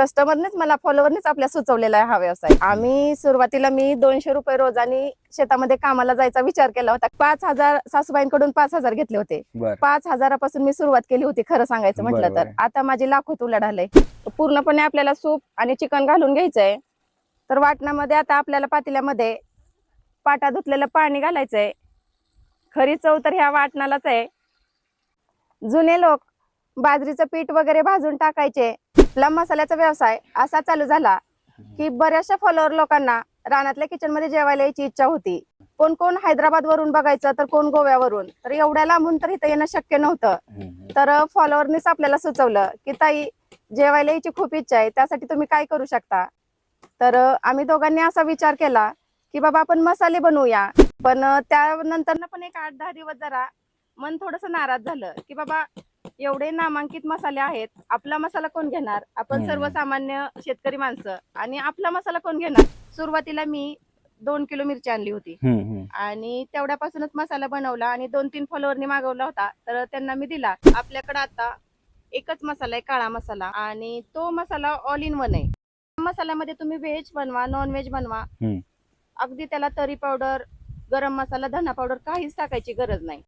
कस्टमरनेच मला फॉलोअरनेच आपल्या सुचवलेला आहे हा व्यवसाय. आम्ही सुरुवातीला मी दोनशे रुपये रोजानी शेतामध्ये कामाला जायचा विचार केला होता. पाच हजार सासूबाईंकडून पाच हजार घेतले होते. पाच हजारापासून मी सुरुवात केली होती खरं सांगायचं म्हटलं तर. आता माझी लाखोत उलाढ आलंय पूर्णपणे आपल्याला सूप आणि चिकन घालून घ्यायचंय. तर वाटणामध्ये आता आपल्याला पातेल्यामध्ये पाटा धुतलेलं पाणी घालायचंय. खरी चव तर ह्या वाटणालाच आहे. जुने लोक बाजरीचं पीठ वगैरे भाजून टाकायचे. आपला मसाल्याचा व्यवसाय असा चालू झाला की बऱ्याचशा फॉलोअर लोकांना रानातल्या किचनमध्ये जेवायला यायची इच्छा होती. कोण कोण हैदराबाद वरून बघायचं तर कोण गोव्यावरून? तर एवढ्या लांबून तर इथं येणं शक्य नव्हतं. तर फॉलोअरनीच आपल्याला सुचवलं की ताई जेवायला यायची खूप इच्छा आहे त्यासाठी तुम्ही काय करू शकता? तर आम्ही दोघांनी असा विचार केला की बाबा आपण मसाले बनवूया. पण त्यानंतर पण एक आठ दहा दिवस जरा मन थोडस नाराज झालं की बाबा एवढे नामांकित मसाले आहेत. आपला मसाला कोण घेणार? आपण. सर्वसामान्य शेतकरी माणसं. आणि आपला मसाला कोण घेणार? सुरुवातीला मी दोन किलो मिरची आणली होती. आणि तेवढ्यापासूनच मसाला बनवला आणि दोन तीन फॉलोअरनी मागवला होता. तर त्यांना मी दिला. आपल्याकडे आता एकच मसाला आहे काळा मसाला. आणि तो मसाला ऑल इन वन आहे. मसाल्यामध्ये तुम्ही व्हेज बनवा नॉन व्हेज बनवा. अगदी त्याला तरी पावडर गरम मसाला धना पावडर काहीच टाकायची गरज नाही.